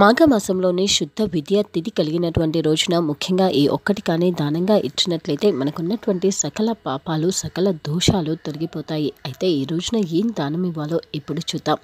మాఘమాసంలోని శుద్ధ విద్య తిథి కలిగినటువంటి రోజున ముఖ్యంగా ఈ ఒక్కటి కానీ దానంగా ఇచ్చినట్లయితే మనకున్నటువంటి సకల పాపాలు సకల దోషాలు తొలగిపోతాయి. అయితే ఈ రోజున ఏం దానం ఇవ్వాలో ఇప్పుడు చూద్దాం.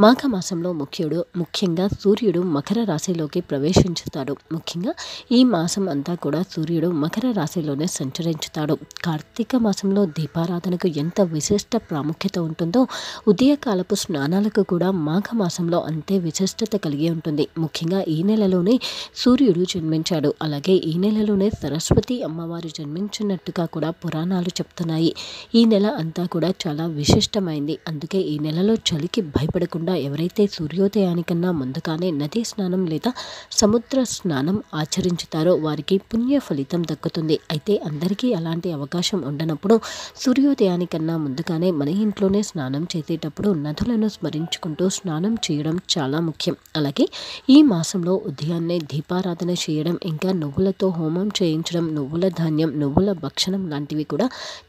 మాఘమాసంలో ముఖ్యుడు ముఖ్యంగా సూర్యుడు మకర రాశిలోకి ప్రవేశించుతాడు. ముఖ్యంగా ఈ మాసం అంతా కూడా సూర్యుడు మకర రాశిలోనే సంచరించుతాడు. కార్తీక మాసంలో దీపారాధనకు ఎంత విశిష్ట ప్రాముఖ్యత ఉంటుందో ఉదయకాలపు స్నానాలకు కూడా మాఘమాసంలో అంతే విశిష్టత కలిగి ఉంటుంది. ముఖ్యంగా ఈ నెలలోనే సూర్యుడు జన్మించాడు. అలాగే ఈ నెలలోనే సరస్వతి అమ్మవారు జన్మించినట్టుగా కూడా పురాణాలు చెప్తున్నాయి. ఈ నెల అంతా కూడా చాలా విశిష్టమైంది. అందుకే ఈ నెలలో చలికి భయపడకుండా ఎవరైతే సూర్యోదయానికన్నా ముందుగానే నదీ స్నానం లేదా సముద్ర స్నానం ఆచరించుతారో వారికి పుణ్య ఫలితం దక్కుతుంది. అయితే అందరికీ అలాంటి అవకాశం ఉండనప్పుడు సూర్యోదయానికన్నా ముందుగానే మన ఇంట్లోనే స్నానం చేసేటప్పుడు నదులను స్మరించుకుంటూ స్నానం చేయడం చాలా ముఖ్యం. అలాగే ఈ మాసంలో ఉదయాన్నే దీపారాధన చేయడం ఇంకా నువ్వులతో హోమం చేయించడం నువ్వుల ధాన్యం నువ్వుల భక్షణం లాంటివి కూడా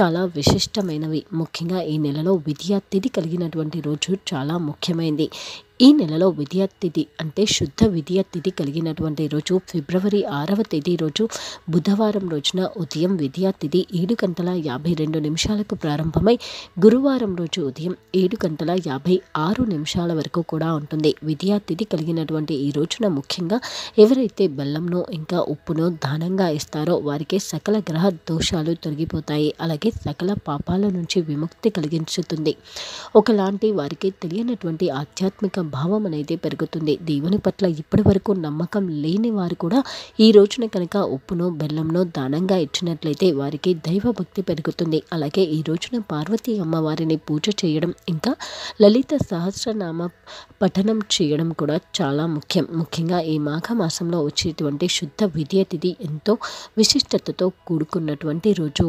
చాలా విశిష్టమైనవి. ముఖ్యంగా ఈ నెలలో విద్యా తిథి కలిగినటువంటి రోజు చాలా ముఖ్యమైనది ఈ నెలలో విద్యా తిథి అంటే శుద్ధ విద్యా తిథి కలిగినటువంటి రోజు ఫిబ్రవరి ఆరవ తేదీ రోజు బుధవారం రోజున ఉదయం విద్యా తిథి ఏడు గంటల యాభై రెండు నిమిషాలకు ప్రారంభమై గురువారం రోజు ఉదయం ఏడు గంటల యాభై ఆరు నిమిషాల వరకు కూడా ఉంటుంది. విద్యా తిథి కలిగినటువంటి ఈ రోజున ముఖ్యంగా ఎవరైతే బెల్లంను ఇంకా ఉప్పును దానంగా ఇస్తారో వారికి సకల గ్రహ దోషాలు తొలగిపోతాయి. అలాగే సకల పాపాల నుంచి విముక్తి కలిగించుతుంది. ఒకలాంటి వారికి తెలియనటువంటి ఆధ్యాత్మిక భావం అనేది పెరుగుతుంది. దేవుని పట్ల ఇప్పటి వరకు నమ్మకం లేని వారు కూడా ఈ రోజున కనుక ఉప్పును బెల్లంను దానంగా ఇచ్చినట్లయితే వారికి దైవభక్తి పెరుగుతుంది. అలాగే ఈ రోజున పార్వతీ అమ్మవారిని పూజ చేయడం ఇంకా లలిత సహస్రనామ పఠనం చేయడం కూడా చాలా ముఖ్యం. ముఖ్యంగా ఈ మాఘమాసంలో వచ్చేటువంటి శుద్ధ విద్య తిథి ఎంతో విశిష్టతతో కూడుకున్నటువంటి రోజు.